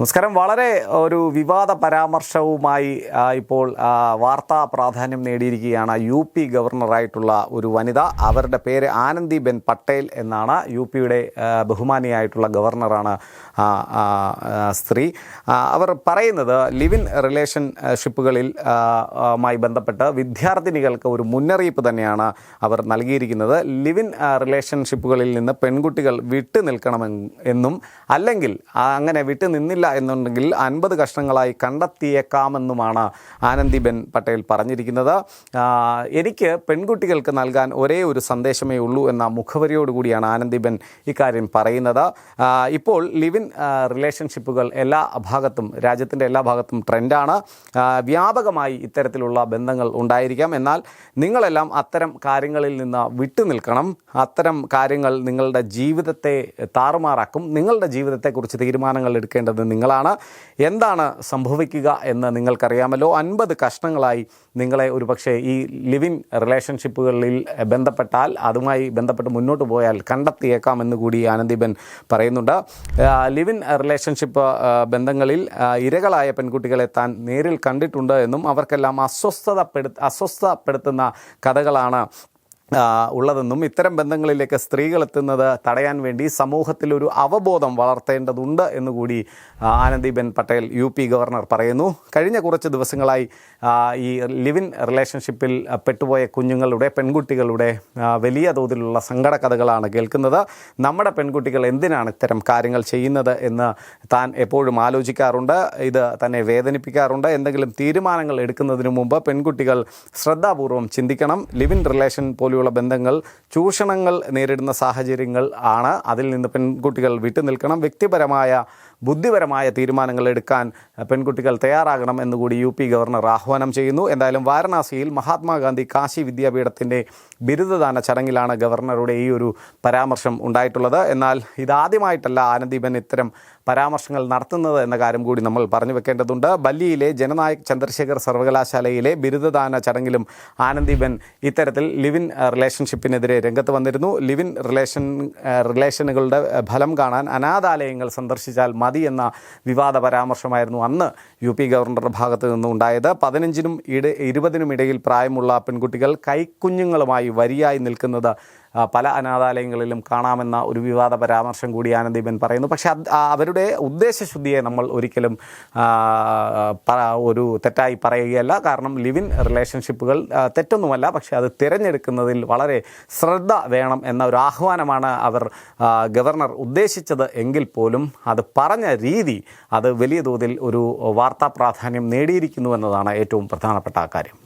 നമസ്കാരം. വളരെ ഒരു വിവാദ പരാമർശവുമായി ഇപ്പോൾ വാർത്താ പ്രാധാന്യം നേടിയിരിക്കുകയാണ് യു പി ഗവർണറായിട്ടുള്ള ഒരു വനിത. അവരുടെ പേര് ആനന്ദിബെൻ പട്ടേൽ എന്നാണ് യു പിയുടെ ബഹുമാനിയായിട്ടുള്ള ഗവർണറാണ് സ്ത്രീ. അവർ പറയുന്നത് ലിവിൻ റിലേഷൻഷിപ്പുകളിൽ മായി ബന്ധപ്പെട്ട് വിദ്യാർത്ഥിനികൾക്ക് ഒരു മുന്നറിയിപ്പ് തന്നെയാണ് അവർ നൽകിയിരിക്കുന്നത്. ലിവിൻ റിലേഷൻഷിപ്പുകളിൽ നിന്ന് പെൺകുട്ടികൾ വിട്ടു നിൽക്കണമെന്നും അല്ലെങ്കിൽ അങ്ങനെ വിട്ടു നിന്നില്ല എന്നുണ്ടെങ്കിൽ അൻപത് കഷ്ണങ്ങളായി കണ്ടെത്തിയേക്കാമെന്നുമാണ് ആനന്ദിബെൻ പട്ടേൽ പറഞ്ഞിരിക്കുന്നത്. എനിക്ക് പെൺകുട്ടികൾക്ക് നൽകാൻ ഒരേ ഒരു സന്ദേശമേ ഉള്ളൂ എന്ന മുഖവരിയോടുകൂടിയാണ് ആനന്ദിബെൻ ഇക്കാര്യം പറയുന്നത്. ഇപ്പോൾ ലിവിൻ റിലേഷൻഷിപ്പുകൾ എല്ലാ ഭാഗത്തും രാജ്യത്തിന്റെ എല്ലാ ഭാഗത്തും ട്രെൻഡാണ്. വ്യാപകമായി ഇത്തരത്തിലുള്ള ബന്ധങ്ങൾ ഉണ്ടായിരിക്കാം. എന്നാൽ നിങ്ങളെല്ലാം അത്തരം കാര്യങ്ങളിൽ നിന്ന് വിട്ടുനിൽക്കണം അത്തരം കാര്യങ്ങൾ നിങ്ങളുടെ ജീവിതത്തെ താറുമാറാക്കും. നിങ്ങളുടെ ജീവിതത്തെക്കുറിച്ച് തീരുമാനങ്ങൾ എടുക്കേണ്ടത് നിങ്ങളാണ്. എന്താണ് സംഭവിക്കുക എന്ന് നിങ്ങൾക്കറിയാമല്ലോ. അൻപത് കഷ്ണങ്ങളായി നിങ്ങളെ ഒരുപക്ഷെ ഈ ലിവിൻ റിലേഷൻഷിപ്പുകളിൽ ബന്ധപ്പെട്ടാൽ അതുമായി ബന്ധപ്പെട്ട് മുന്നോട്ട് പോയാൽ കണ്ടെത്തിയേക്കാമെന്ന് കൂടി ആനന്ദിബൻ പറയുന്നുണ്ട്. ലിവിൻ റിലേഷൻഷിപ്പ് ബന്ധങ്ങളിൽ ഇരകളായ പെൺകുട്ടികളെ താൻ നേരിൽ കണ്ടിട്ടുണ്ട് എന്നും അവർക്കെല്ലാം അസ്വസ്ഥതപ്പെടു അസ്വസ്ഥപ്പെടുത്തുന്ന കഥകളാണ് ഉള്ളതെന്നും ഇത്തരം ബന്ധങ്ങളിലേക്ക് സ്ത്രീകൾ എത്തുന്നത് തടയാൻ വേണ്ടി സമൂഹത്തിൽ ഒരു അവബോധം വളർത്തേണ്ടതുണ്ട് എന്നുകൂടി Anandiben Patel U P governor പറയുന്നു. കഴിഞ്ഞ കുറച്ച് ദിവസങ്ങളായി ഈ ലിവിൻ റിലേഷൻഷിപ്പിൽ പെട്ടുപോയ കുഞ്ഞുങ്ങളുടെ പെൺകുട്ടികളുടെ വലിയ തോതിലുള്ള സങ്കട കഥകളാണ് കേൾക്കുന്നത്. നമ്മുടെ പെൺകുട്ടികൾ എന്തിനാണ് ഇത്തരം കാര്യങ്ങൾ ചെയ്യുന്നത് എന്ന് താൻ എപ്പോഴും ആലോചിക്കാറുണ്ട്. ഇത് തന്നെ വേദനിപ്പിക്കാറുണ്ട്. എന്തെങ്കിലും തീരുമാനങ്ങൾ എടുക്കുന്നതിന് മുമ്പ് പെൺകുട്ടികൾ ശ്രദ്ധാപൂർവം ചിന്തിക്കണം. ലിവിൻ റിലേഷൻ പോലെയുള്ള ബന്ധങ്ങൾ ചൂഷണങ്ങൾ നേരിടുന്ന സാഹചര്യങ്ങൾ ആണ്. അതിൽ നിന്ന് പെൺകുട്ടികൾ വിട്ടുനിൽക്കണം. വ്യക്തിപരമായ ബുദ്ധിപരമായ തീരുമാനങ്ങൾ എടുക്കാൻ പെൺകുട്ടികൾ തയ്യാറാകണം എന്നുകൂടി യു പി ഗവർണർ ആഹ്വാനം ചെയ്യുന്നു. എന്തായാലും വാരണാസിയിൽ മഹാത്മാഗാന്ധി കാശി വിദ്യാപീഠത്തിന്റെ ബിരുദദാന ചടങ്ങിലാണ് ഗവർണറുടെ ഈ ഒരു പരാമർശം ഉണ്ടായിട്ടുള്ളത്. എന്നാൽ ഇതാദ്യമായിട്ടല്ല ആനന്ദീപൻ ഇത്തരം പരാമർശങ്ങൾ നടത്തുന്നത് എന്ന കാര്യം കൂടി നമ്മൾ പറഞ്ഞു വെക്കേണ്ടതുണ്ട്. ബല്ലിയിലെ ജനനായക് ചന്ദ്രശേഖർ സർവകലാശാലയിലെ ബിരുദദാന ചടങ്ങിലും ആനന്ദീബൻ ഇത്തരത്തിൽ ലിവിൻ റിലേഷൻഷിപ്പിനെതിരെ രംഗത്ത് വന്നിരുന്നു. ലിവിൻ റിലേഷൻ റിലേഷനുകളുടെ ഫലം കാണാൻ അനാഥാലയങ്ങൾ സന്ദർശിച്ചാൽ മതി എന്ന വിവാദ പരാമർശമായിരുന്നു അന്ന് യു പി ഗവർണറുടെ ഭാഗത്ത് നിന്നുണ്ടായത്. പതിനഞ്ചിനും ഇട ഇരുപതിനും ഇടയിൽ പ്രായമുള്ള പെൺകുട്ടികൾ കൈക്കുഞ്ഞുങ്ങളുമായി വരിയായി നിൽക്കുന്നത് പല അനാഥാലയങ്ങളിലും കാണാമെന്ന ഒരു വിവാദ പരാമർശം കൂടി ആനന്ദീപൻ പറയുന്നു. പക്ഷേ അവരുടെ ഉദ്ദേശശുദ്ധിയെ നമ്മൾ ഒരിക്കലും ഒരു തെറ്റായി പറയുകയല്ല. കാരണം ലിവിൻ റിലേഷൻഷിപ്പുകൾ തെറ്റൊന്നുമല്ല. പക്ഷേ അത് തിരഞ്ഞെടുക്കുന്നതിൽ വളരെ ശ്രദ്ധ വേണം എന്ന ഒരു ആഹ്വാനമാണ് അവർ ഗവർണർ ഉദ്ദേശിച്ചത് എങ്കിൽ പോലും അത് പറഞ്ഞ രീതി അത് വലിയ തോതിൽ ഒരു വാർത്താ പ്രാധാന്യം നേടിയിരിക്കുന്നു എന്നതാണ് ഏറ്റവും പ്രധാനപ്പെട്ട കാര്യം.